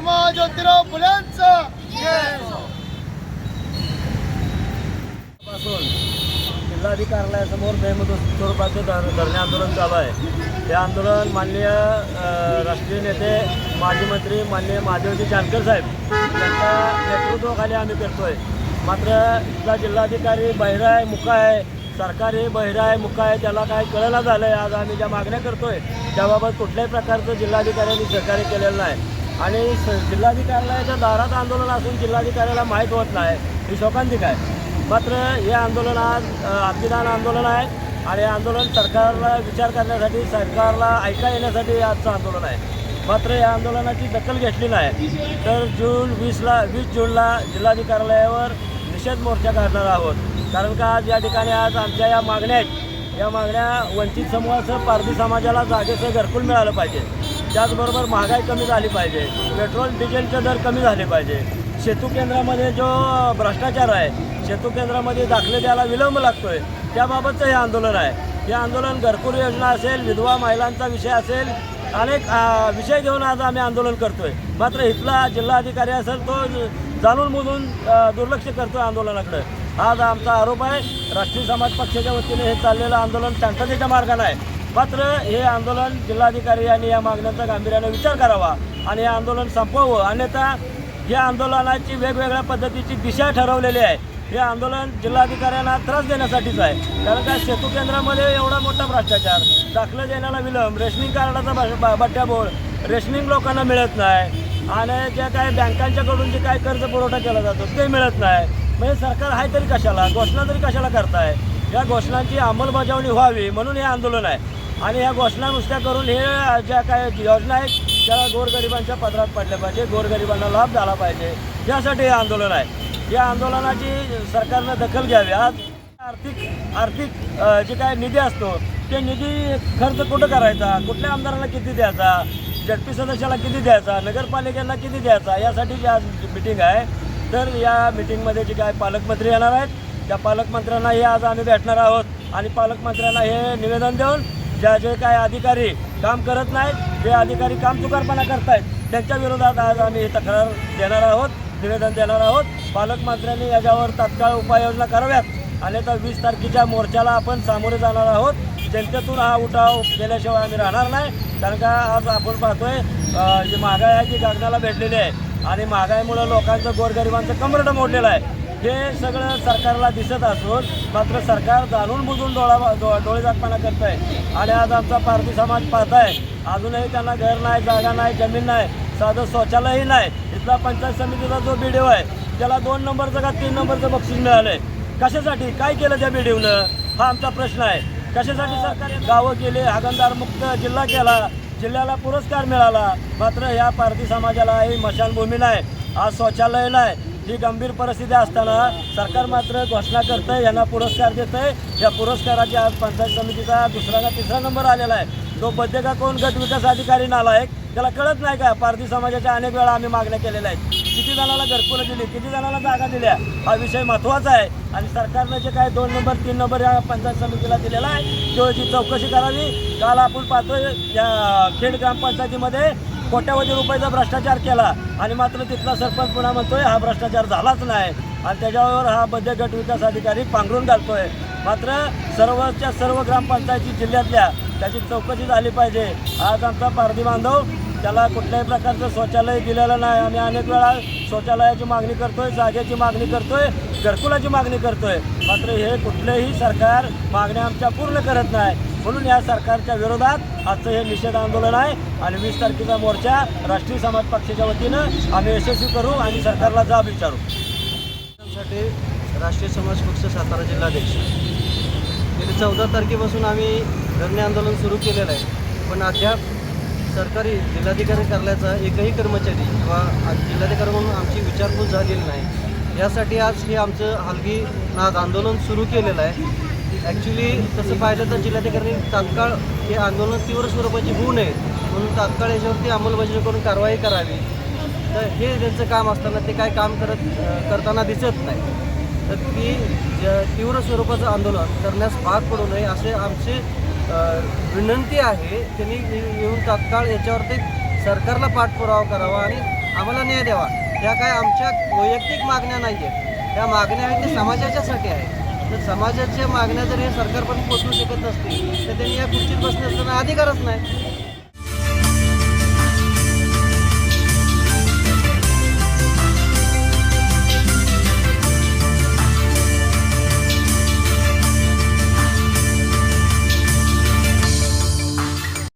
महात्मा ज्योतिराव फुलेंचा पासून जिल्हाधिकारी कार्यालयासमोर बेमुदत स्वरूपाचे धरणे आंदोलन चालू आहे. हे आंदोलन माननीय राष्ट्रीय नेते माजी मंत्री माननीय महादेवजी जानकर साहेब यांच्या नेतृत्वाखाली आम्ही करतोय. मात्र इथला जिल्हाधिकारी बहिरा आहे मुका आहे सरकारी बहिरा आहे मुका आहे त्याला काय कळायला झालं आहे आज आम्ही ज्या मागण्या करतोय त्याबाबत कुठल्याही प्रकारचं जिल्हाधिकाऱ्यांनी सहकार्य केलेलं नाही. आणि स जिल्हाधिकाऱ्याच्या दारात आंदोलन असून जिल्हाधिकाऱ्याला माहीत होत नाही. ही शोकांतिक आहे. मात्र हे आंदोलन आज अभिदान आंदोलन आहे आणि आंदोलन सरकारला विचार करण्यासाठी सरकारला ऐका येण्यासाठी आजचं आंदोलन आहे. मात्र या आंदोलनाची दखल घेतली नाही. तर जून वीसला वीस जूनला जिल्हाधिकाऱ्यालयावर निषेध मोर्चा काढणार आहोत. कारण का आज या ठिकाणी आज आमच्या या मागण्या आहेत. या मागण्या वंचित समूहासह पारधी समाजाला जागेचं घरकुल मिळालं पाहिजे. त्याचबरोबर महागाई कमी झाली पाहिजे. पेट्रोल डिझेलचे दर कमी झाले पाहिजे. सेतू केंद्रामध्ये जो भ्रष्टाचार आहे सेतू केंद्रामध्ये दाखले द्यायला विलंब लागतोय. त्याबाबतचं हे आंदोलन आहे. हे आंदोलन घरकुल योजना असेल विधवा महिलांचा विषय असेल अनेक विषय घेऊन आज आम्ही आंदोलन करतोय. मात्र इथला जिल्हाधिकारी असेल तो जाणून बुजून दुर्लक्ष करतोय आंदोलनाकडे. आज आमचा आरोप आहे राष्ट्रीय समाज पक्षाच्या वतीने हे चाललेलं आंदोलन शांततेच्या मार्गाने आहे. मात्र हे आंदोलन जिल्हाधिकारी यांनी या मागण्यांचा गांभीर्याने विचार करावा आणि हे आंदोलन संपवावं. अन्यथा या आंदोलनाची वेगवेगळ्या पद्धतीची दिशा ठरवलेली आहे. हे आंदोलन जिल्हाधिकाऱ्यांना त्रास देण्यासाठीच आहे. कारण का सेतू केंद्रामध्ये एवढा मोठा भ्रष्टाचार दाखलं देण्याला विलंब रेशनिंग कार्डाचा बट्ट्याबोळ रेशनिंग लोकांना मिळत नाही आणि ज्या काही बँकांच्याकडून जे काही कर्ज पुरवठा केला जातो ते मिळत नाही. म्हणजे सरकार आहे तरी कशाला? घोषणा तरी कशाला करताय? या घोषणांची अंमलबजावणी व्हावी म्हणून हे आंदोलन आहे. आणि ह्या घोषणा नुसत्या करून हे ज्या काय योजना आहेत त्या गोरगरिबांच्या पदरात पडल्या पाहिजे. गोरगरिबांना लाभ झाला पाहिजे. यासाठी हे आंदोलन आहे. या आंदोलनाची सरकारनं दखल घ्यावी. आज आर्थिक आर्थिक जे काय निधी असतो ते निधी खर्च कुठं करायचा? कुठल्या आमदाराला किती द्यायचा? झडपी सदस्याला किती द्यायचा? नगरपालिकेला किती द्यायचा? यासाठी जी आज मिटिंग आहे तर या मिटिंगमध्ये जे काय पालकमंत्री येणार आहेत त्या पालकमंत्र्यांनाही आज आम्ही भेटणार आहोत आणि पालकमंत्र्यांना हे निवेदन देऊन ज्या जे काय अधिकारी काम करत नाहीत जे अधिकारी काम चुकारपणा करतायत त्यांच्या विरोधात आज आम्ही तक्रार देणार आहोत निवेदन देणार आहोत. पालकमंत्र्यांनी याच्यावर तात्काळ उपाययोजना कराव्यात. आणि तर वीस तारखेच्या मोर्चाला आपण सामोरे जाणार आहोत. जनतेतून हा उठाव केल्याशिवाय आम्ही राहणार नाही. कारण का आज आपण पाहतोय जी महागाई आहे ती गगनाला भेटलेली आहे. आणि महागाईमुळं लोकांचं गोरगरिबांचं कमरटं मोडलेलं आहे. हे सगळं सरकारला दिसत असून मात्र सरकार जाणून बुजून डोळा डो डोळेजागपणा करत आहे आणि आज आमचा पारधी समाज पाहत आहे अजूनही त्यांना घर नाही जागा नाही जमीन नाही साधं शौचालयही नाही. इथला पंचायत समितीचा जो बी आहे त्याला दोन नंबरचं का तीन नंबरचं बक्षीस मिळालंय. कशासाठी? काय केलं त्या बी हा आमचा प्रश्न आहे. कशासाठी सरकार गावं केले हागणदार मुक्त जिल्हा केला जिल्ह्याला पुरस्कार मिळाला? मात्र या पारधी समाजाला ही मशानभूमी नाही आज शौचालय नाही. ही गंभीर परिस्थिती असताना सरकार मात्र घोषणा करतंय यांना पुरस्कार देतंय. या पुरस्काराची आज पंचायत समितीचा दुसरा का तिसरा नंबर आलेला आहे. तो बद्दे कोण गट विकास अधिकारी नालायक त्याला कळत नाही का? पारधी समाजाच्या अनेक वेळा आम्ही मागण्या केलेल्या आहेत. किती जणाला घरकुलं दिली किती जणाला जागा दिल्या? हा विषय महत्त्वाचा आहे. आणि सरकारनं जे काय दोन नंबर तीन नंबर या पंचायत समितीला दिलेला आहे त्याची चौकशी करावी. काल आपण पाहतोय या खेड ग्रामपंचायतीमध्ये कोट्यावधी रुपयाचा भ्रष्टाचार केला. आणि मात्र तिथला सरपंच पुन्हा म्हणतोय हा भ्रष्टाचार झालाच नाही. आणि त्याच्यावर हा बद्ध गट विकास अधिकारी पांघरून घालतोय. मात्र सर्वच्या सर्व ग्रामपंचायती जिल्ह्यातल्या त्याची चौकशी झाली पाहिजे. आज आमचा पारधी बांधव त्याला कुठल्याही प्रकारचं शौचालय दिलेलं नाही. आम्ही अनेक वेळा शौचालयाची मागणी करतोय जागेची मागणी करतोय घरकुलाची मागणी करतोय. मात्र हे कुठलेही सरकार मागण्या आमच्या पूर्ण करत नाही. म्हणून या सरकारच्या विरोधात आजचं हे निषेध आंदोलन आहे आणि वीस तारखेचा मोर्चा राष्ट्रीय समाज पक्षाच्या वतीनं आम्ही यशस्वी करू आणि सरकारला जाब विचारू. साठी राष्ट्रीय समाज पक्ष सातारा जिल्हाध्यक्ष. गेली चौदा तारखेपासून आम्ही धरणे आंदोलन सुरू केलेलं आहे. पण अद्याप सरकारी जिल्हाधिकारी कार्यालयाचा एकही कर्मचारी किंवा जिल्हाधिकारी म्हणून आमची विचारपूस झालेली नाही. यासाठी आज हे आमचं हलगी नाद आंदोलन सुरू केलेलं आहे. ॲक्च्युली तसं पाहिलं तर जिल्हाधिकारी तात्काळ हे आंदोलन तीव्र स्वरूपाची होऊ नये म्हणून तात्काळ याच्यावरती अंमलबजावणी करून कारवाई करावी. तर हे त्यांचं काम असताना ते काय काम करत करताना दिसत नाही. तर ती ज- तीव्र स्वरूपाचं आंदोलन करण्यास भाग पडू नये असे आमची विनंती आहे. त्यांनी ये- येऊन तात्काळ याच्यावरती सरकारला पाठपुरावा करावा आणि आम्हाला न्याय द्यावा. ह्या काय आमच्या वैयक्तिक मागण्या नाही आहेत त्या मागण्या आहेत त्या समाजाच्यासाठी आहेत. तर समाजाच्या मागण्या जर हे पण पोहोचू शकत नसतील तर त्यांनी या खुर्चीत बसण्याचा अधिकारच नाही.